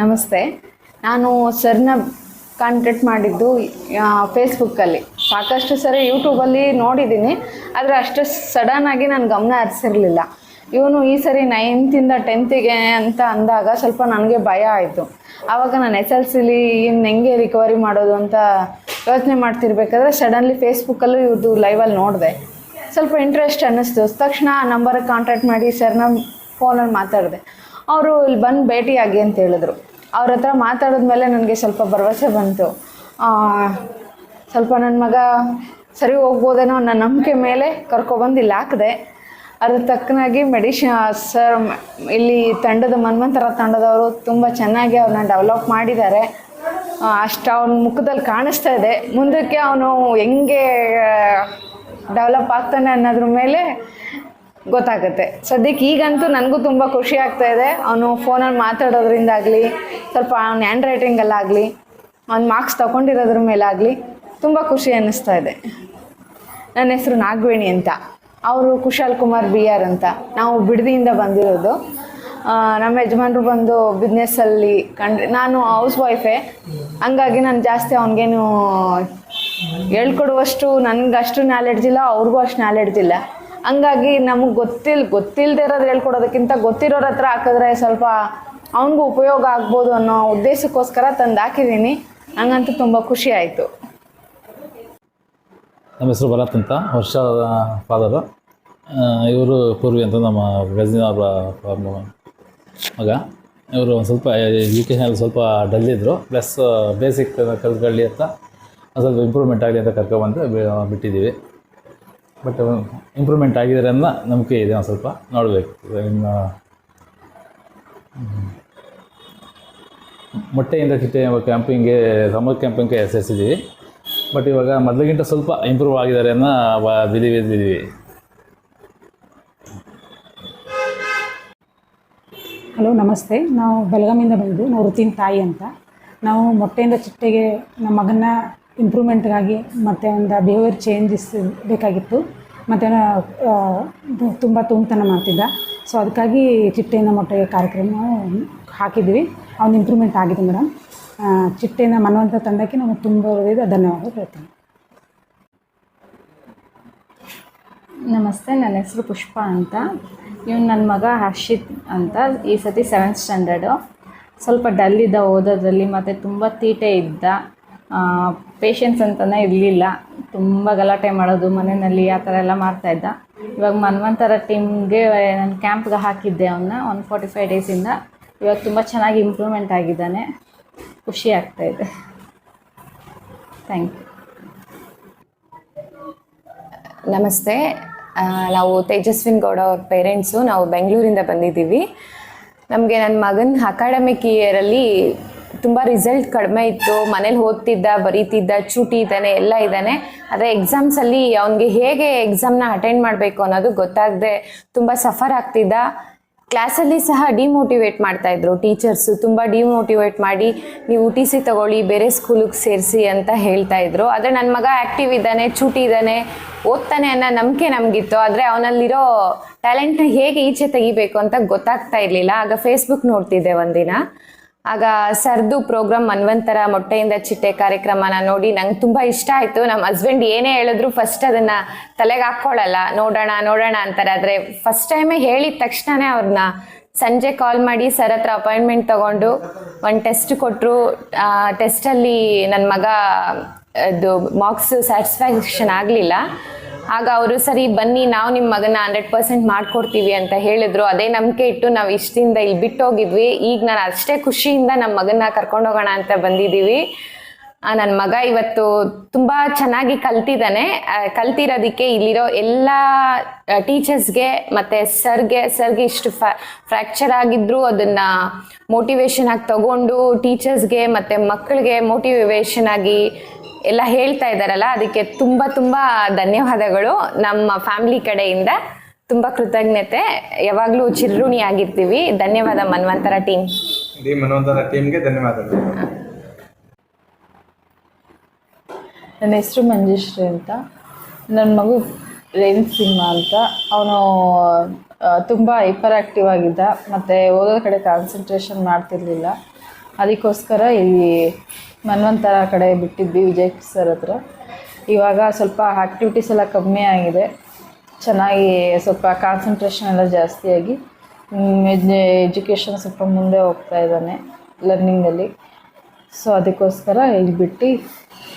ನಮಸ್ತೆ. ನಾನು ಸರ್ನ ಕಾಂಟ್ಯಾಕ್ಟ್ ಮಾಡಿದ್ದು ಫೇಸ್ಬುಕ್ಕಲ್ಲಿ ಸಾಕಷ್ಟು ಸರಿ ಯೂಟ್ಯೂಬಲ್ಲಿ ನೋಡಿದ್ದೀನಿ, ಆದರೆ ಅಷ್ಟು ಸಡನ್ ಆಗಿ ನಾನು ಗಮನ ಹರಿಸಿರಲಿಲ್ಲ. ಇವನು ಈ ಸರಿ ನೈನ್ತಿಂದ ಟೆಂತಿಗೆ ಅಂತ ಅಂದಾಗ ಸ್ವಲ್ಪ ನನಗೆ ಭಯ ಆಯಿತು. ಆವಾಗ ನಾನು ಎಸ್ ಎಲ್ ಸಿಲಿ ಇನ್ನು ಹೆಂಗೆ ರಿಕವರಿ ಮಾಡೋದು ಅಂತ ಯೋಚನೆ ಮಾಡ್ತಿರ್ಬೇಕಾದ್ರೆ ಸಡನ್ಲಿ ಫೇಸ್ಬುಕ್ಕಲ್ಲೂ ಇವ್ರದ್ದು ಲೈವಲ್ಲಿ ನೋಡಿದೆ. ಸ್ವಲ್ಪ ಇಂಟ್ರೆಸ್ಟ್ ಅನ್ನಿಸ್ತು. ತಕ್ಷಣ ಆ ನಂಬರಿಗೆ ಕಾಂಟ್ಯಾಕ್ಟ್ ಮಾಡಿ ಸರ್ನ ಫೋನಲ್ಲಿ ಮಾತಾಡಿದೆ. ಅವರು ಇಲ್ಲಿ ಬಂದು ಭೇಟಿಯಾಗಿ ಅಂತ ಹೇಳಿದ್ರು. ಅವ್ರ ಹತ್ರ ಮಾತಾಡಿದ ಮೇಲೆ ನನಗೆ ಸ್ವಲ್ಪ ಭರವಸೆ ಬಂತು. ಸ್ವಲ್ಪ ನನ್ನ ಮಗ ಸರಿ ಹೋಗ್ಬೋದೇನೋ ಅನ್ನೋ ನಂಬಿಕೆ ಮೇಲೆ ಕರ್ಕೊಬಂದು ಇಲ್ಲಿ ಹಾಕಿದೆ. ಅದ್ರ ತಕ್ಕನಾಗಿ ಮೆಡಿಷ ಸರ್ ಇಲ್ಲಿ ತಂಡದ ಮನ್ವಂತರ ತಂಡದವರು ತುಂಬ ಚೆನ್ನಾಗಿ ಅವ್ರನ್ನ ಡೆವಲಪ್ ಮಾಡಿದ್ದಾರೆ. ಅಷ್ಟು ಅವನ ಮುಖದಲ್ಲಿ ಕಾಣಿಸ್ತಾ ಇದೆ. ಮುಂದಕ್ಕೆ ಅವನು ಹೆಂಗೆ ಡೆವಲಪ್ ಆಗ್ತಾನೆ ಅನ್ನೋದ್ರ ಮೇಲೆ ಗೊತ್ತಾಗುತ್ತೆ. ಸದ್ಯಕ್ಕೆ ಈಗಂತೂ ನನಗೂ ತುಂಬ ಖುಷಿ ಆಗ್ತಾ ಇದೆ. ಅವನು ಫೋನಲ್ಲಿ ಮಾತಾಡೋದ್ರಿಂದಾಗಲಿ, ಸ್ವಲ್ಪ ಅವ್ನ ಹ್ಯಾಂಡ್ ರೈಟಿಂಗಲ್ಲಾಗಲಿ ಅವ್ನು ಮಾರ್ಕ್ಸ್ ತೊಗೊಂಡಿರೋದ್ರ ಮೇಲಾಗಲಿ ತುಂಬ ಖುಷಿ ಅನ್ನಿಸ್ತಾ ಇದೆ. ನನ್ನ ಹೆಸರು ನಾಗವೇಣಿ ಅಂತ. ಅವರು ಕುಶಾಲ್ ಕುಮಾರ್ ಬಿ ಆರ್ ಅಂತ. ನಾವು ಬಿಡದಿಯಿಂದ ಬಂದಿರೋದು. ನಮ್ಮ ಯಜಮಾನರು ಬಂದು ಬಿಸ್ನೆಸ್ಸಲ್ಲಿ ಕಂಡ್ರೆ ನಾನು ಹೌಸ್ ವೈಫೇ ಹಂಗಾಗಿ ನಾನು ಜಾಸ್ತಿ ಅವನಿಗೇನು ಹೇಳ್ಕೊಡುವಷ್ಟು ನನಗೆ ಅಷ್ಟು ನಾಲೆಡ್ಜ್ ಇಲ್ಲ, ಅವ್ರಿಗೂ ಅಷ್ಟು ನಾಲೆಡ್ಜ್ ಇಲ್ಲ. ಹಂಗಾಗಿ ನಮಗೆ ಗೊತ್ತಿಲ್ ಗೊತ್ತಿಲ್ಲದೆ ಇರೋದು ಹೇಳ್ಕೊಡೋದಕ್ಕಿಂತ ಗೊತ್ತಿರೋರ ಹತ್ರ ಹಾಕಿದ್ರೆ ಸ್ವಲ್ಪ ಅವನಿಗೂ ಉಪಯೋಗ ಆಗ್ಬೋದು ಅನ್ನೋ ಉದ್ದೇಶಕ್ಕೋಸ್ಕರ ತಂದು ಹಾಕಿದ್ದೀನಿ. ನಂಗಂತೂ ತುಂಬ ಖುಷಿ ಆಯಿತು. ನಮ್ಮ ಹೆಸರು ಭರತ್ ಅಂತ, ವರ್ಷ ಫಾದರು. ಇವರು ಪೂರ್ವಿ ಅಂತ ನಮ್ಮ ಗಜಿನ ಮಗ. ಇವರು ಒಂದು ಸ್ವಲ್ಪ ಎಜುಕೇಷನಲ್ಲಿ ಸ್ವಲ್ಪ ಡಲ್ ಇದ್ದರು ಪ್ಲಸ್ ಬೇಸಿಕ್ ಕಲ್ತ್ಕೊಳ್ಳಿ ಅಂತ, ಒಂದು ಸ್ವಲ್ಪ ಇಂಪ್ರೂವ್ಮೆಂಟ್ ಆಗಲಿ ಅಂತ ಕರ್ಕೊಬಂದು ಬಿಟ್ಟಿದ್ದೀವಿ. ಬಟ್ ಇಂಪ್ರೂವ್ಮೆಂಟ್ ಆಗಿದ್ದಾರೆ ಅನ್ನೋ ನಂಬಿಕೆ ಇದೆ ಒಂದು ಸ್ವಲ್ಪ ನೋಡಬೇಕು. ಇನ್ನು. ಮೊಟ್ಟೆಯಿಂದ ಚಿಟ್ಟೆ ಕ್ಯಾಂಪಿಂಗ್ಗೆ ಸಮ್ಮರ್ ಕ್ಯಾಂಪಿಂಗ್ಗೆ ಸೇರಿಸಿದ್ದೀವಿ ಬಟ್ ಇವಾಗ ಮೊದಲಿಗಿಂತ ಸ್ವಲ್ಪ ಇಂಪ್ರೂವ್ ಆಗಿದ್ದಾರೆ ಅನ್ನೋ ಬಿಲೀವ್ ಇದ್ದೀವಿ ಹಲೋ, ನಮಸ್ತೆ. ನಾವು ಬೆಳಗಾಮಿಂದ ಬಂದು ನಾವು ಋತಿನ್ ತಾಯಿ ಅಂತ. ನಾವು ಮೊಟ್ಟೆಯಿಂದ ಚಿಟ್ಟೆಗೆ ನಮ್ಮ ಮಗನ ಇಂಪ್ರೂವ್ಮೆಂಟ್ಗಾಗಿ ಮತ್ತು ಒಂದು ಬಿಹೇವಿಯರ್ ಚೇಂಜಸ್ ಬೇಕಾಗಿತ್ತು. ಮತ್ತು ತುಂಬ ತುಂಬ್ತನ ಮಾಡ್ತಿದ್ದ. ಸೊ ಅದಕ್ಕಾಗಿ ಚಿಟ್ಟೆಯಿಂದ ಮೊಟ್ಟೆಯ ಕಾರ್ಯಕ್ರಮ ಹಾಕಿದ್ವಿ ಅವ್ನು ಇಂಪ್ರೂವ್ಮೆಂಟ್ ಆಗಿದೆ ಮೇಡಮ್. ಚಿಟ್ಟೆನ ಮನವಂತ ತಂಡಕ್ಕೆ ನಮಗೆ ತುಂಬ ಧನ್ಯವಾದ ಹೇಳ್ತೀನಿ. ನಮಸ್ತೆ, ನನ್ನ ಹೆಸರು ಪುಷ್ಪ ಅಂತ. ಇವನು ನನ್ನ ಮಗ ಹರ್ಷಿತ್ ಅಂತ. ಈ ಸತಿ ಸೆವೆಂತ್ ಸ್ಟ್ಯಾಂಡರ್ಡು ಸ್ವಲ್ಪ ಡಲ್ ಇದ್ದ ಓದೋದ್ರಲ್ಲಿ ಮತ್ತು ತುಂಬ ತೀಟೆ ಇದ್ದ. ಪೇಷನ್ಸ್ ಅಂತಲೇ ಇರಲಿಲ್ಲ. ತುಂಬ ಗಲಾಟೆ ಮಾಡೋದು, ಮನೆಯಲ್ಲಿ ಆ ಥರ ಎಲ್ಲ ಮಾಡ್ತಾಯಿದ್ದ ಇವಾಗ ಮನ್ವಂತರ ಟೀಮ್ಗೆ ನಾನು ಕ್ಯಾಂಪ್ಗೆ ಹಾಕಿದ್ದೆ ಅವನ್ನ ಒನ್ ಫಾರ್ಟಿ ಫೈವ್ ಡೇಸಿಂದ ಇವಾಗ ತುಂಬ ಚೆನ್ನಾಗಿ ಇಂಪ್ರೂವ್ಮೆಂಟ್ ಆಗಿದ್ದಾನೆ. ಖುಷಿ ಆಗ್ತಾಯಿದೆ ಥ್ಯಾಂಕ್ ಯು ನಮಸ್ತೆ. ನಾವು ತೇಜಸ್ವಿನ್ ಗೌಡ ಅವ್ರ ಪೇರೆಂಟ್ಸು ನಾವು ಬೆಂಗಳೂರಿಂದ ಬಂದಿದ್ದೀವಿ. ನಮಗೆ ನನ್ನ ಮಗನ ಅಕಾಡೆಮಿಕ್ ಇಯರಲ್ಲಿ ತುಂಬ ರಿಸಲ್ಟ್ ಕಡಿಮೆ ಇತ್ತು. ಮನೇಲಿ ಓದ್ತಿದ್ದ, ಬರೀತಿದ್ದ, ಚೂಟಿ ಇದ್ದಾನೆ, ಎಲ್ಲ ಇದ್ದಾನೆ. ಆದರೆ ಎಕ್ಸಾಮ್ಸಲ್ಲಿ ಅವನಿಗೆ ಹೇಗೆ ಎಕ್ಸಾಮ್ನ ಅಟೆಂಡ್ ಮಾಡಬೇಕು ಅನ್ನೋದು ಗೊತ್ತಾಗದೆ ತುಂಬ ಸಫರ್ ಆಗ್ತಿದ್ದ. ಕ್ಲಾಸಲ್ಲಿ ಸಹ ಡಿಮೋಟಿವೇಟ್ ಮಾಡ್ತಾ ಇದ್ರು ಟೀಚರ್ಸು ತುಂಬ ಡಿಮೋಟಿವೇಟ್ ಮಾಡಿ, ನೀವು ಟಿ ಸಿ ತಗೊಳ್ಳಿ, ಬೇರೆ ಸ್ಕೂಲಿಗೆ ಸೇರಿಸಿ ಅಂತ ಹೇಳ್ತಾ ಇದ್ರು. ಆದರೆ ನನ್ನ ಮಗ ಆ್ಯಕ್ಟಿವ್ ಇದ್ದಾನೆ, ಚೂಟಿ ಇದ್ದಾನೆ, ಓದ್ತಾನೆ ಅನ್ನೋ ನಂಬಿಕೆ ನಮಗಿತ್ತು. ಆದರೆ ಅವನಲ್ಲಿರೋ ಟ್ಯಾಲೆಂಟ್ನ ಹೇಗೆ ಈಚೆ ತೆಗಿಬೇಕು ಅಂತ ಗೊತ್ತಾಗ್ತಾ ಇರಲಿಲ್ಲ. ಆಗ ಫೇಸ್ಬುಕ್ ನೋಡ್ತಿದ್ದೆ ಒಂದಿನ. ಆಗ ಸರ್ದು ಪ್ರೋಗ್ರಾಮ್ ಮನ್ವಂತರ ಮೊಟ್ಟೆಯಿಂದ ಚಿಟ್ಟೆ ಕಾರ್ಯಕ್ರಮನ ನೋಡಿ ನಂಗೆ ತುಂಬ ಇಷ್ಟ ಆಯಿತು. ನಮ್ಮ ಹಸ್ಬೆಂಡ್ ಏನೇ ಹೇಳಿದ್ರು ಫಸ್ಟ್ ಅದನ್ನು ತಲೆಗೆ ಹಾಕ್ಕೊಳ್ಳಲ್ಲ ನೋಡೋಣ ನೋಡೋಣ ಅಂತಾರೆ. ಆದರೆ ಫಸ್ಟ್ ಟೈಮೇ ಹೇಳಿದ ತಕ್ಷಣನೇ ಅವ್ರನ್ನ ಸಂಜೆ ಕಾಲ್ ಮಾಡಿ ಸರ್ ಹತ್ರ ಅಪಾಯಿಂಟ್ಮೆಂಟ್ ತಗೊಂಡು ಒಂದು ಟೆಸ್ಟ್ ಕೊಟ್ಟರು ಟೆಸ್ಟಲ್ಲಿ ನನ್ನ ಮಗ, ಅದು ಮಾರ್ಕ್ಸ್ ಸ್ಯಾಟಿಸ್ಫ್ಯಾಕ್ಷನ್ ಆಗಲಿಲ್ಲ. ಆಗ ಅವರು, ಸರಿ, ಬನ್ನಿ, ನಾವು ನಿಮ್ಮ ಮಗನ ಹಂಡ್ರೆಡ್ ಪರ್ಸೆಂಟ್ ಮಾಡ್ಕೊಡ್ತೀವಿ ಅಂತ ಹೇಳಿದ್ರು. ಅದೇ ನಂಬಿಕೆ ಇಟ್ಟು ನಾವು ಇಷ್ಟದಿಂದ ಇಲ್ಲಿ ಬಿಟ್ಟೋಗಿದ್ವಿ. ಈಗ ನಾನು ಅಷ್ಟೇ ಖುಷಿಯಿಂದ ನಮ್ಮ ಮಗನ ಕರ್ಕೊಂಡು ಹೋಗೋಣ ಅಂತ ಬಂದಿದ್ದೀವಿ ನನ್ನ ಮಗ ಇವತ್ತು ತುಂಬ ಚೆನ್ನಾಗಿ ಕಲ್ತಿದ್ದಾನೆ. ಕಲ್ತಿರೋದಕ್ಕೆ ಇಲ್ಲಿರೋ ಎಲ್ಲ ಟೀಚರ್ಸ್ಗೆ ಮತ್ತು ಸರ್ಗೆ ಸರ್ಗೆ ಇಷ್ಟು ಫ್ರ್ಯಾಕ್ಚರ್ ಆಗಿದ್ರು ಅದನ್ನು ಮೋಟಿವೇಶನ್ ಆಗಿ ತಗೊಂಡು ಟೀಚರ್ಸ್ಗೆ ಮತ್ತು ಮಕ್ಕಳಿಗೆ ಮೋಟಿವೇಶನ್ ಆಗಿ ಎಲ್ಲ ಹೇಳ್ತಾ ಇದ್ದಾರಲ್ಲ ಅದಕ್ಕೆ ತುಂಬ ತುಂಬ ಧನ್ಯವಾದಗಳು. ನಮ್ಮ ಫ್ಯಾಮಿಲಿ ಕಡೆಯಿಂದ ತುಂಬ ಕೃತಜ್ಞತೆ. ಯಾವಾಗಲೂ ಚಿರಋಣಿ ಆಗಿರ್ತೀವಿ. ಧನ್ಯವಾದ ಮನ್ವಂತರ ಟೀಮ್ ಮನ್ವಂತರ ಟೀಮ್ಗೆ ಧನ್ಯವಾದಗಳು. ನನ್ನ ಹೆಸರು ಮಂಜುಶ್ರೀ ಅಂತ. ನನ್ನ ಮಗು ರೇನ್ ಸಿಂಹ ಅಂತ. ಅವನು ತುಂಬ ಹೈಪರ್ ಆಕ್ಟಿವ್ ಆಗಿದ್ದ. ಮತ್ತು ಓದೋ ಕಡೆ ಕಾನ್ಸಂಟ್ರೇಷನ್ ಮಾಡ್ತಿರ್ಲಿಲ್ಲ. ಅದಕ್ಕೋಸ್ಕರ ಈ ಮನ್ವಂತರ ಕಡೆ ಬಿಟ್ಟಿದ್ವಿ ವಿಜಯ್ ಸರ್ ಹತ್ರ. ಇವಾಗ ಸ್ವಲ್ಪ ಆ್ಯಕ್ಟಿವಿಟೀಸ್ ಎಲ್ಲ ಕಮ್ಮಿ ಆಗಿದೆ. ಚೆನ್ನಾಗಿ ಸ್ವಲ್ಪ ಕಾನ್ಸಂಟ್ರೇಷನ್ ಎಲ್ಲ ಜಾಸ್ತಿಯಾಗಿ ಎಜುಕೇಷನ್ ಸ್ವಲ್ಪ ಮುಂದೆ ಹೋಗ್ತಾ ಇದ್ದಾನೆ ಲರ್ನಿಂಗಲ್ಲಿ ಸೊ ಅದಕ್ಕೋಸ್ಕರ ಇಲ್ಲಿ ಬಿಟ್ಟು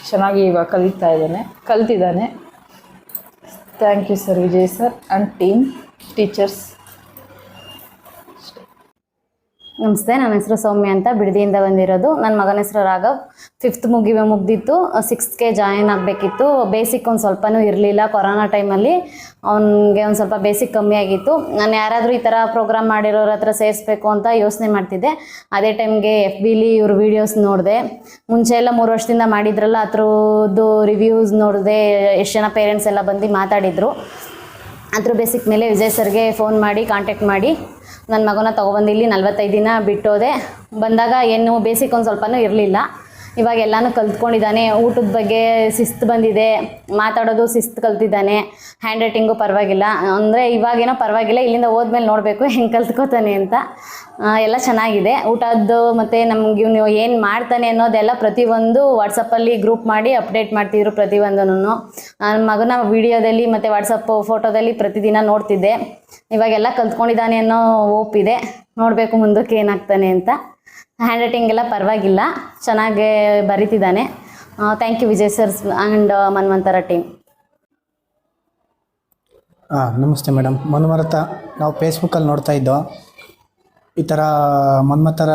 ಚೆನ್ನಾಗಿ ಇವಾಗ ಕಲಿತಾ ಇದ್ದಾನೆ. ಕಲ್ತಿದ್ದಾನೆ. Thank you sir Vijay sir and team teachers ನಮಸ್ತೆ, ನನ್ನ ಹೆಸರು ಸೌಮ್ಯ ಅಂತ ಬಿಡದಿಯಿಂದ ಬಂದಿರೋದು. ನನ್ನ ಮಗನ ಹೆಸರು ರಾಘವ್. ಫಿಫ್ತ್ ಮುಗಿವೆ, ಮುಗ್ದಿತ್ತು. ಸಿಕ್ಸ್ತ್ಗೆ ಜಾಯಿನ್ ಆಗಬೇಕಿತ್ತು. ಬೇಸಿಕ್ ಒಂದು ಸ್ವಲ್ಪನೂ ಇರಲಿಲ್ಲ ಕೊರೋನಾ ಟೈಮಲ್ಲಿ ಅವನಿಗೆ ಒಂದು ಸ್ವಲ್ಪ ಬೇಸಿಕ್ ಕಮ್ಮಿ ಆಗಿತ್ತು. ನಾನು ಯಾರಾದರೂ ಈ ಥರ ಪ್ರೋಗ್ರಾಮ್ ಮಾಡಿರೋರ ಹತ್ರ ಸೇರಿಸ್ಬೇಕು ಅಂತ ಯೋಚನೆ ಮಾಡ್ತಿದ್ದೆ. ಅದೇ ಟೈಮ್ಗೆ ಎಫ್ ಬಿಲಿ ಇವ್ರ ವೀಡಿಯೋಸ್ ನೋಡಿದೆ. ಮುಂಚೆ ಎಲ್ಲ ಮೂರು ವರ್ಷದಿಂದ ಮಾಡಿದ್ರಲ್ಲ, ಅದ್ರದ್ದು ರಿವ್ಯೂಸ್ ನೋಡಿದೆ, ಎಷ್ಟು ಜನ ಪೇರೆಂಟ್ಸ್ ಎಲ್ಲ ಬಂದು ಮಾತಾಡಿದರು. ಅದ್ರ ಬೇಸಿಕ್ ಮೇಲೆ ವಿಜಯ್ ಸರ್ಗೆ ಫೋನ್ ಮಾಡಿ ಕಾಂಟ್ಯಾಕ್ಟ್ ಮಾಡಿ. ನನ್ನ ಮಗನ ತೊಗೊಬಂದು ಇಲ್ಲಿ ನಲ್ವತ್ತೈದು ದಿನ ಬಿಟ್ಟೋದೆ. ಬಂದಾಗ ಏನು ಬೇಸಿಕ್ ಒಂದು ಸ್ವಲ್ಪನೂ ಇರಲಿಲ್ಲ. ಇವಾಗ ಎಲ್ಲನೂ ಕಲ್ತ್ಕೊಂಡಿದ್ದಾನೆ. ಊಟದ ಬಗ್ಗೆ ಶಿಸ್ತು ಬಂದಿದೆ. ಮಾತಾಡೋದು ಶಿಸ್ತು ಕಲ್ತಿದ್ದಾನೆ. ಹ್ಯಾಂಡ್ ರೈಟಿಂಗು ಪರವಾಗಿಲ್ಲ. ಅಂದರೆ ಇವಾಗೇನೋ ಪರವಾಗಿಲ್ಲ, ಇಲ್ಲಿಂದ ಹೋದ್ಮೇಲೆ ನೋಡಬೇಕು ಹೆಂಗೆ ಕಲ್ತ್ಕೋತಾನೆ ಅಂತ. ಎಲ್ಲ ಚೆನ್ನಾಗಿದೆ. ಊಟದ್ದು ಮತ್ತು ನಮ್ಗೆ ಇವನು ಏನು ಮಾಡ್ತಾನೆ ಅನ್ನೋದೆಲ್ಲ ಪ್ರತಿಯೊಂದು ವಾಟ್ಸಪ್ಪಲ್ಲಿ ಗ್ರೂಪ್ ಮಾಡಿ ಅಪ್ಡೇಟ್ ಮಾಡ್ತಿದ್ರು ಪ್ರತಿಯೊಂದನ್ನು. ನನ್ನ ಮಗನ ವಿಡಿಯೋದಲ್ಲಿ ಮತ್ತು ವಾಟ್ಸಪ್ಪು ಫೋಟೋದಲ್ಲಿ ಪ್ರತಿದಿನ ನೋಡ್ತಿದ್ದೆ. ಇವಾಗೆಲ್ಲ ಕಲ್ತ್ಕೊಂಡಿದ್ದಾನೆ ಅನ್ನೋ ಓಪ್ ಇದೆ. ನೋಡಬೇಕು ಮುಂದಕ್ಕೆ ಏನಾಗ್ತಾನೆ ಅಂತ. ಹ್ಯಾಂಡ್ ರೈಟಿಂಗ್ ಎಲ್ಲ ಪರವಾಗಿಲ್ಲ. ಚೆನ್ನಾಗಿ ಬರಿತಿದ್ದಾನೆ. Thank you Vijay sir and Manvantara team ಹಾಂ ನಮಸ್ತೆ ಮೇಡಮ್ ಮನ್ಮರತ ನಾವು ಫೇಸ್ಬುಕ್ಕಲ್ಲಿ ನೋಡ್ತಾ ಇದ್ದೋ, ಈ ಥರ ಮನ್ಮಥರ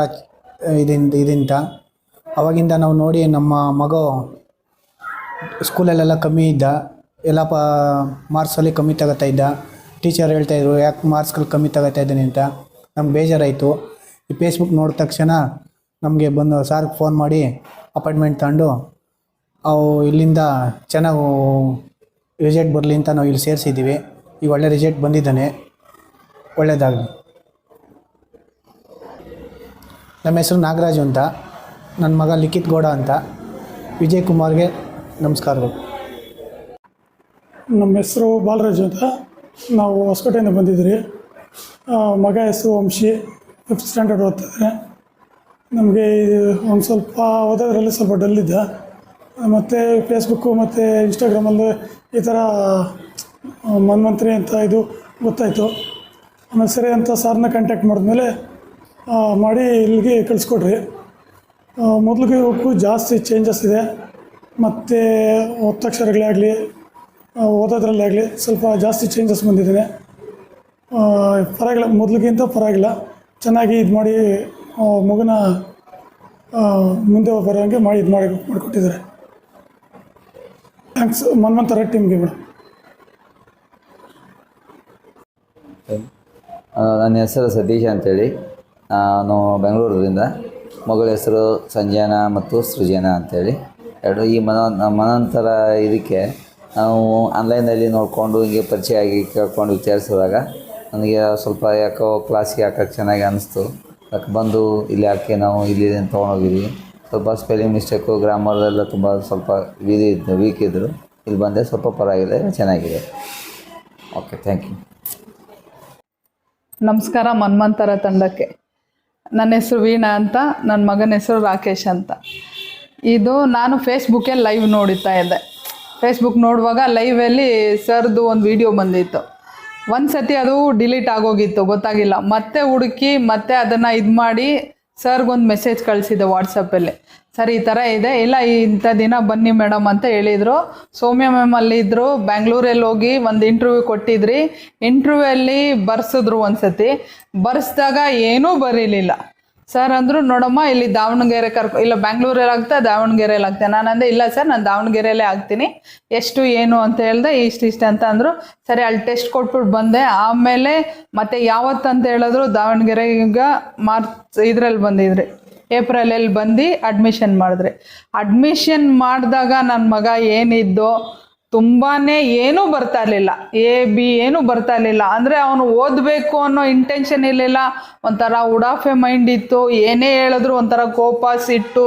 ಇದಿಂದ ಇದಿಂತ, ಅವಾಗಿಂದ ನಾವು ನೋಡಿ ನಮ್ಮ ಮಗು ಸ್ಕೂಲಲ್ಲೆಲ್ಲ ಕಮ್ಮಿ ಇದ್ದ, ಎಲ್ಲ ಪ ಮಾರ್ಕ್ಸಲ್ಲಿ ಕಮ್ಮಿ ತಗೋತಾ ಇದ್ದ. ಟೀಚರ್ ಹೇಳ್ತಾಯಿದ್ರು ಯಾಕೆ ಮಾರ್ಕ್ಸ್ಗಳು ಕಮ್ಮಿ ತಗೋತಾ ಇದ್ದೀನಿ ಅಂತ. ನಮ್ಗೆ ಬೇಜಾರಾಯಿತು. ಈ ಫೇಸ್ಬುಕ್ ನೋಡಿದ ತಕ್ಷಣ ನಮಗೆ ಬಂದು ಸಾರ್ಗೆ ಫೋನ್ ಮಾಡಿ ಅಪಾಯಿಂಟ್ಮೆಂಟ್ ತಗೊಂಡು ಅವು ಇಲ್ಲಿಂದ ಚೆನ್ನಾಗಿ ರಿಸಲ್ಟ್ ಬರಲಿ ಅಂತ ನಾವು ಇಲ್ಲಿ ಸೇರಿಸಿದ್ದೀವಿ ಈಗ ಒಳ್ಳೆ ರಿಸಲ್ಟ್ ಬಂದಿದ್ದಾನೆ. ಒಳ್ಳೆಯದಾಗಲಿ ನಮ್ಮ ಹೆಸರು ನಾಗರಾಜು ಅಂತ ನನ್ನ ಮಗ ಲಿಖಿತ್ ಗೌಡ ಅಂತ. ವಿಜಯ್ ಕುಮಾರ್ಗೆ ನಮಸ್ಕಾರಗಳು. ನಮ್ಮ ಹೆಸರು ಬಾಲರಾಜು ಅಂತ. ನಾವು ಹೊಸಕೋಟೆಯಿಂದ ಬಂದಿದ್ದೀರಿ. ಮಗ ಹೆಸರು ವಂಶಿ. ಫಿಫ್ತ್ ಸ್ಟ್ಯಾಂಡರ್ಡ್ ಓದ್ತಾರೆ ನಮಗೆ ಒಂದು ಸ್ವಲ್ಪ ಓದೋದ್ರಲ್ಲಿ ಸ್ವಲ್ಪ ಡಲ್ ಇದ್ದ ಮತ್ತು ಫೇಸ್ಬುಕ್ಕು ಮತ್ತು ಇನ್ಸ್ಟಾಗ್ರಾಮಲ್ಲಿ ಈ ಥರ ಮನ್ಮಂತ್ರಿ ಅಂತ ಇದು ಗೊತ್ತಾಯಿತು. ಆಮೇಲೆ ಸರಿ ಅಂತ ಸಾರ್ನ ಕಾಂಟ್ಯಾಕ್ಟ್ ಮಾಡಿದ್ಮೇಲೆ ಮಾಡಿ ಇಲ್ಲಿಗೆ ಕಳಿಸ್ಕೊಡ್ರಿ. ಮೊದಲಿಗೆ ಜಾಸ್ತಿ ಚೇಂಜಸ್ ಇದೆ. ಮತ್ತು ಒತ್ತಕ್ಷರಗಳೇ ಆಗಲಿ ಓದೋದ್ರಲ್ಲೇ ಆಗಲಿ ಸ್ವಲ್ಪ ಜಾಸ್ತಿ ಚೇಂಜಸ್ ಬಂದಿದ್ದೇನೆ ಪರವಾಗಿಲ್ಲ, ಮೊದಲಿಗಿಂತ ಪರವಾಗಿಲ್ಲ. ಚೆನ್ನಾಗಿ ಇದು ಮಾಡಿ ಮಗುನ ಮುಂದೆ ಬರೋಂಗೆ ಮಾಡಿ, ಇದು ಮಾಡಿ, ಮಾಡಿಕೊಟ್ಟಿದ್ದಾರೆ. ಥ್ಯಾಂಕ್ಸ್ ಮನ್ವಂತರ ಟೀಮ್ಗೆ ಮೇಡಮ್ ನನ್ನ ಹೆಸರು ಸತೀಶ್ ಅಂತೇಳಿ. ನಾನು ಬೆಂಗಳೂರಿಂದ ಮಗಳ ಹೆಸರು ಸಂಜಾನ ಮತ್ತು ಸೃಜನ ಅಂತೇಳಿ. ಎರಡು ಈ ಮನ, ಮನಂತರ ಇದಕ್ಕೆ ನಾವು ಆನ್ಲೈನಲ್ಲಿ ನೋಡಿಕೊಂಡು ಹಿಂಗೆ ಪರಿಚಯ ಆಗಿ ಕೇಳ್ಕೊಂಡು ವಿಚಾರಿಸಿದಾಗ ನನಗೆ ಸ್ವಲ್ಪ ಯಾಕೋ ಕ್ಲಾಸಿಗೆ ಹಾಕಕ್ಕೆ ಚೆನ್ನಾಗಿ ಅನ್ನಿಸ್ತು ಅದಕ್ಕೆ ಬಂದು ಇಲ್ಲಿ ಹಾಕಿ ನಾವು ಇಲ್ಲಿ ತೊಗೊಂಡೋಗಿದ್ವಿ. ಸ್ವಲ್ಪ ಸ್ಪೆಲ್ಲಿಂಗ್ ಮಿಸ್ಟೇಕು ಗ್ರಾಮರ್ ಎಲ್ಲ ತುಂಬ ಸ್ವಲ್ಪ ಇದು ಇದ್ದು ವೀಕ್ ಇದ್ದರು ಇಲ್ಲಿ ಬಂದೆ, ಸ್ವಲ್ಪ ಪರವಾಗಿಲ್ಲ, ಚೆನ್ನಾಗಿದೆ. ಓಕೆ ಥ್ಯಾಂಕ್ ಯು ನಮಸ್ಕಾರ, ಮನ್ಮಂತರ ತಂಡಕ್ಕೆ. ನನ್ನ ಹೆಸರು ವೀಣಾ ಅಂತ ನನ್ನ ಮಗನ ಹೆಸರು ರಾಕೇಶ್ ಅಂತ. ಇದು ನಾನು ಫೇಸ್ಬುಕ್ಕೇ ಲೈವ್ ನೋಡುತ್ತಾ ಇದ್ದೆ. ಫೇಸ್ಬುಕ್ ನೋಡುವಾಗ ಲೈವಲ್ಲಿ ಸರ್ದು ಒಂದು ವಿಡಿಯೋ ಬಂದಿತ್ತು. ಒಂದು ಸತಿ ಅದು ಡಿಲೀಟ್ ಆಗೋಗಿತ್ತು, ಗೊತ್ತಾಗಿಲ್ಲ. ಮತ್ತೆ ಹುಡುಕಿ, ಮತ್ತೆ ಅದನ್ನು ಇದು ಮಾಡಿ ಸರ್ಗೊಂದು ಮೆಸೇಜ್ ಕಳಿಸಿದೆ ವಾಟ್ಸಪ್ಪಲ್ಲಿ ಸರ್, ಈ ಥರ ಇದೆ. ಇಲ್ಲ ಇಂಥ ದಿನ ಬನ್ನಿ ಮೇಡಮ್ ಅಂತ ಹೇಳಿದರು. ಸೌಮ್ಯ ಮ್ಯಾಮ್ ಅಲ್ಲಿದ್ದರು ಬ್ಯಾಂಗ್ಳೂರಲ್ಲಿ ಹೋಗಿ ಒಂದು ಇಂಟರ್ವ್ಯೂ ಕೊಟ್ಟಿದ್ರಿ. ಇಂಟರ್ವ್ಯೂಯಲ್ಲಿ ಬರ್ಸಿದ್ರು ಒಂದು ಸತಿ. ಬರ್ಸಿದಾಗ ಏನೂ ಬರೀಲಿಲ್ಲ. ಸರ್ ಅಂದ್ರು ನೋಡಮ್ಮ, ಇಲ್ಲಿ ದಾವಣಗೆರೆ ಕರ್ಕೊ, ಇಲ್ಲ ಬ್ಯಾಂಗ್ಳೂರಲ್ಲಿ ಆಗ್ತಾ, ದಾವಣಗೆರೆಯಲ್ಲಿ ಆಗ್ತಾ. ನಾನು ಅಂದೆ, ಇಲ್ಲ ಸರ್ ನಾನು ದಾವಣಗೆರೆಯಲ್ಲೇ ಆಗ್ತೀನಿ. ಎಷ್ಟು, ಏನು ಅಂತ ಹೇಳ್ದೆ, ಇಷ್ಟು ಇಷ್ಟು ಅಂತ ಅಂದರು. ಸರಿ, ಅಲ್ಲಿ ಟೆಸ್ಟ್ ಕೊಟ್ಬಿಟ್ಟು ಬಂದೆ. ಆಮೇಲೆ ಮತ್ತೆ ಯಾವತ್ತು ಅಂತ ಹೇಳಿದ್ರು ದಾವಣಗೆರೆಗೆ ಮಾರ್ಚ್ ಇದರಲ್ಲಿ ಬಂದಿದ್ರಿ. ಏಪ್ರಿಲಲ್ಲಿ ಬಂದು ಅಡ್ಮಿಷನ್ ಮಾಡಿದ್ರೆ. ಅಡ್ಮಿಷನ್ ಮಾಡಿದಾಗ ನನ್ನ ಮಗ ಏನಿದ್ದೋ ತುಂಬಾ ಏನೂ ಬರ್ತಾ ಇರಲಿಲ್ಲ. ಎ ಬಿ ಏನೂ ಬರ್ತಾ ಇರಲಿಲ್ಲ. ಅಂದರೆ ಅವನು ಓದಬೇಕು ಅನ್ನೋ ಇಂಟೆನ್ಷನ್ ಇರಲಿಲ್ಲ. ಒಂಥರ ಉಡಾಫೆ ಮೈಂಡ್ ಇತ್ತು. ಏನೇ ಹೇಳಿದ್ರು ಒಂಥರ ಕೋಪ, ಸಿಟ್ಟು,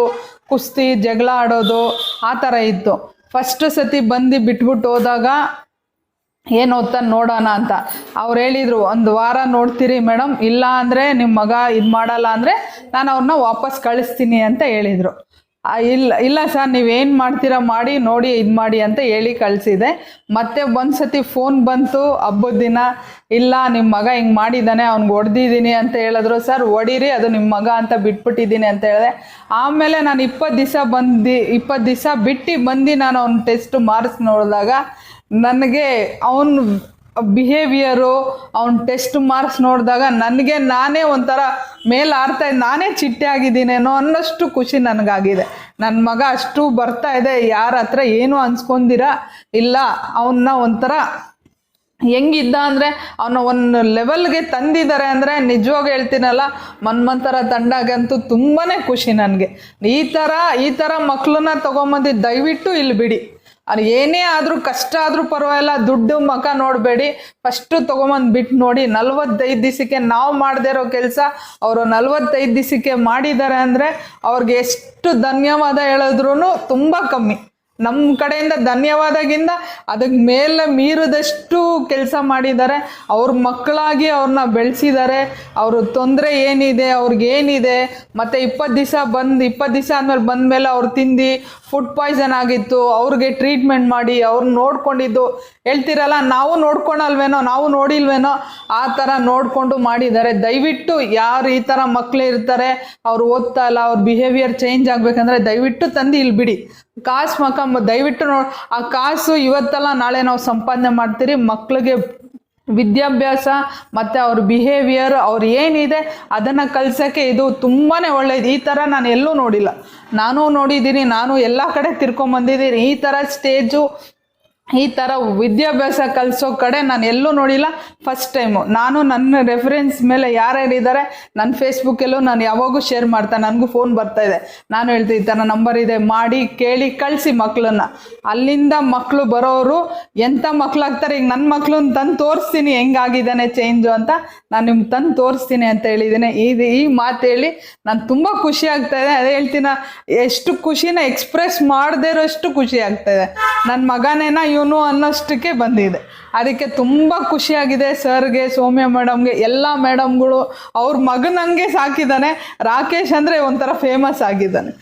ಕುಸ್ತಿ, ಜಗಳ ಆಡೋದು ಆ ಥರ ಇತ್ತು. ಫಸ್ಟ್ ಸತಿ ಬಂದು ಬಿಟ್ಬಿಟ್ಟು ಹೋದಾಗ ಏನು ಓದ್ತಾನೆ ನೋಡೋಣ ಅಂತ. ಅವ್ರು ಹೇಳಿದರು, ಒಂದು ವಾರ ನೋಡ್ತೀರಿ ಮೇಡಮ್ ಇಲ್ಲ ಅಂದರೆ ನಿಮ್ಮ ಮಗ ಇದು ಮಾಡಲ್ಲ ಅಂದರೆ ನಾನು ಅವ್ರನ್ನ ವಾಪಸ್ ಕಳಿಸ್ತೀನಿ ಅಂತ ಹೇಳಿದರು. ಇಲ್ಲ ಇಲ್ಲ ಸರ್ ನೀವೇನು ಮಾಡ್ತೀರಾ ಮಾಡಿ, ನೋಡಿ ಇದು ಮಾಡಿ ಅಂತ ಹೇಳಿ ಕಳಿಸಿದೆ. ಮತ್ತೆ ಒಂದು ಸತಿ ಫೋನ್ ಬಂತು, ಹಬ್ಬದ ದಿನ, ಇಲ್ಲ ನಿಮ್ಮ ಮಗ ಹಿಂಗೆ ಮಾಡಿದ್ದಾನೆ ಅವ್ನಿಗೆ ಹೊಡೆದಿದ್ದೀನಿ ಅಂತ ಹೇಳಿದ್ರು. ಸರ್, ಹೊಡೀರಿ, ಅದು ನಿಮ್ಮ ಮಗ ಅಂತ ಬಿಟ್ಬಿಟ್ಟಿದ್ದೀನಿ ಅಂತ ಹೇಳಿದೆ. ಆಮೇಲೆ ನಾನು ಇಪ್ಪತ್ತು ದಿವಸ ಬಂದು ಇಪ್ಪತ್ತು ದಿವಸ ಬಿಟ್ಟು ಬಂದು ನಾನು ಅವ್ನ ಟೆಸ್ಟ್ ಮಾರ್ಕ್ಸ್ ನೋಡಿದಾಗ, ನನಗೆ ಅವನು ಬಿಹೇವಿಯರು ಅವ್ನ ಟೆಸ್ಟ್ ಮಾರ್ಕ್ಸ್ ನೋಡಿದಾಗ ನನಗೆ ನಾನೇ ಒಂಥರ ಮೇಲೆ ಆಡ್ತಾ ನಾನೇ ಚಿಟ್ಟೆ ಆಗಿದ್ದೀನೇನೋ ಅನ್ನೋಷ್ಟು ಖುಷಿ ನನಗಾಗಿದೆ. ನನ್ನ ಮಗ ಅಷ್ಟು ಬರ್ತಾ ಇದೆ, ಯಾರ ಹತ್ರ ಏನು ಅನ್ಸ್ಕೊಂಡಿರ? ಇಲ್ಲ ಅವನ್ನ ಒಂಥರ ಹೆಂಗಿದ್ದ ಅಂದರೆ ಅವನ ಒಂದು ಲೆವೆಲ್ಗೆ ತಂದಿದ್ದಾರೆ ಅಂದರೆ ನಿಜವಾಗ ಹೇಳ್ತೀನಲ್ಲ ಮನ್ಮಂತರ ತಂಡಗಂತೂ ತುಂಬಾ ಖುಷಿ ನನಗೆ. ಈ ಥರ ಈ ಥರ ಮಕ್ಕಳನ್ನ ತೊಗೊಂಬಂದು ದಯವಿಟ್ಟು ಇಲ್ಲಿ ಬಿಡಿ ಅದು ಏನೇ ಆದರೂ ಕಷ್ಟ ಆದರೂ ಪರವಾಗಿಲ್ಲ, ದುಡ್ಡು ಮಕ ನೋಡಬೇಡಿ. ಫಸ್ಟು ತೊಗೊಂಬಂದು ಬಿಟ್ಟು ನೋಡಿ, ನಲ್ವತ್ತೈದು ದಿವಸಕ್ಕೆ ನಾವು ಮಾಡದೇ ಇರೋ ಕೆಲಸ, ಅವರು ನಲ್ವತ್ತೈದು ದಿವಸಕ್ಕೆ ಮಾಡಿದ್ದಾರೆ ಅಂದರೆ ಅವ್ರಿಗೆ ಎಷ್ಟು ಧನ್ಯವಾದ ಹೇಳಿದ್ರು ತುಂಬ ಕಮ್ಮಿ. ನಮ್ಮ ಕಡೆಯಿಂದ ಧನ್ಯವಾದಗಿಂದ ಅದಕ್ಕೆ ಮೇಲೆ ಮೀರಿದಷ್ಟು ಕೆಲಸ ಮಾಡಿದ್ದಾರೆ. ಅವ್ರ ಮಕ್ಕಳಾಗಿ ಅವ್ರನ್ನ ಬೆಳೆಸಿದ್ದಾರೆ. ಅವ್ರ ತೊಂದರೆ ಏನಿದೆ ಅವ್ರಿಗೇನಿದೆ ಮತ್ತು ಇಪ್ಪತ್ತು ದಿವಸ ಬಂದು, ಇಪ್ಪತ್ತು ದಿವಸ ಆದಮೇಲೆ ಬಂದಮೇಲೆ ಅವ್ರು ತಿಂದು ಫುಡ್ ಪಾಯ್ಸನ್ ಆಗಿತ್ತು. ಅವ್ರಿಗೆ ಟ್ರೀಟ್ಮೆಂಟ್ ಮಾಡಿ ಅವ್ರನ್ನ ನೋಡ್ಕೊಂಡಿದ್ದು. ಹೇಳ್ತಿರಲ್ಲ, ನಾವು ನೋಡ್ಕೊಳಲ್ವೇನೋ, ನಾವು ನೋಡಿಲ್ವೇನೋ ಆ ಥರ ನೋಡಿಕೊಂಡು ಮಾಡಿದ್ದಾರೆ. ದಯವಿಟ್ಟು ಯಾರು ಈ ಥರ ಮಕ್ಕಳು ಇರ್ತಾರೆ, ಅವ್ರು ಓದ್ತಾ ಇಲ್ಲ, ಅವ್ರ ಬಿಹೇವಿಯರ್ ಚೇಂಜ್ ಆಗಬೇಕಂದ್ರೆ ದಯವಿಟ್ಟು ತಂದು ಇಲ್ಲಿ ಬಿಡಿ. ಕಾಸು ಮಕ್ಕ ದಯವಿಟ್ಟು ನೋ, ಆ ಕಾಸು ಇವತ್ತಲ್ಲ, ನಾಳೆ ನಾವು ಸಂಪಾದನೆ ಮಾಡ್ತೀರಿ ಮಕ್ಕಳಿಗೆ ವಿದ್ಯಾಭ್ಯಾಸ ಮತ್ತು ಅವ್ರ ಬಿಹೇವಿಯರ್ ಅವ್ರು ಏನಿದೆ ಅದನ್ನು ಕಲ್ಸೋಕ್ಕೆ ಇದು ತುಂಬಾ ಒಳ್ಳೇದು. ಈ ಥರ ನಾನು ಎಲ್ಲೂ ನೋಡಿಲ್ಲ. ನಾನು ನೋಡಿದ್ದೀನಿ, ನಾನು ಎಲ್ಲ ಕಡೆ ತಿರ್ಕೊಂಬಂದಿದ್ದೀನಿ. ಈ ಥರ ಸ್ಟೇಜು ಈ ಥರ ವಿದ್ಯಾಭ್ಯಾಸ ಕಲಿಸೋ ಕಡೆ ನಾನು ಎಲ್ಲೂ ನೋಡಿಲ್ಲ. ಫಸ್ಟ್ ಟೈಮು ನಾನು ನನ್ನ ರೆಫರೆನ್ಸ್ ಮೇಲೆ ಯಾರ್ಯಾರಿದ್ದಾರೆ ನನ್ನ ಫೇಸ್ಬುಕ್ಕಲ್ಲೂ ನಾನು ಯಾವಾಗೂ ಶೇರ್ ಮಾಡ್ತಾ, ನನಗೂ ಫೋನ್ ಬರ್ತಾ ಇದೆ. ನಾನು ಹೇಳ್ತೀನಿ ಈ ಥರ ನಂಬರ್ ಇದೆ, ಮಾಡಿ, ಕೇಳಿ, ಕಳಿಸಿ ಮಕ್ಕಳನ್ನ ಅಲ್ಲಿಂದ ಮಕ್ಕಳು ಬರೋರು ಎಂಥ ಮಕ್ಕಳಾಗ್ತಾರೆ ಈಗ ನನ್ನ ಮಕ್ಕಳನ್ನ ತಂದು ತೋರಿಸ್ತೀನಿ, ಹೆಂಗಾಗಿದ್ದಾನೆ ಚೇಂಜು ಅಂತ ನಾನು ನಿಮ್ಗೆ ತಂದು ತೋರಿಸ್ತೀನಿ ಅಂತ ಹೇಳಿದ್ದೀನಿ. ಈ ಈ ಮಾತು ಹೇಳಿ ನಾನು ತುಂಬ ಖುಷಿ ಆಗ್ತಾ ಇದೆ. ಅದೇ ಹೇಳ್ತೀನ, ಎಷ್ಟು ಖುಷಿನ ಎಕ್ಸ್ಪ್ರೆಸ್ ಮಾಡದೇ ಇರೋಷ್ಟು ಖುಷಿ ಆಗ್ತಾ ಇದೆ. ನನ್ನ ಮಗನೇನ ಇವನು ಅನ್ನೋಷ್ಟಕ್ಕೆ ಬಂದಿದೆ. ಅದಕ್ಕೆ ತುಂಬ ಖುಷಿಯಾಗಿದೆ ಸರ್ಗೆ, ಸೌಮ್ಯ ಮೇಡಮ್ಗೆ, ಎಲ್ಲ ಮೇಡಮ್ಗಳು. ಅವ್ರ ಮಗನಂಗೆ ಸಾಕಿದ್ದಾನೆ, ರಾಕೇಶ್ ಅಂದರೆ ಒಂಥರ ಫೇಮಸ್ ಆಗಿದ್ದಾನೆ.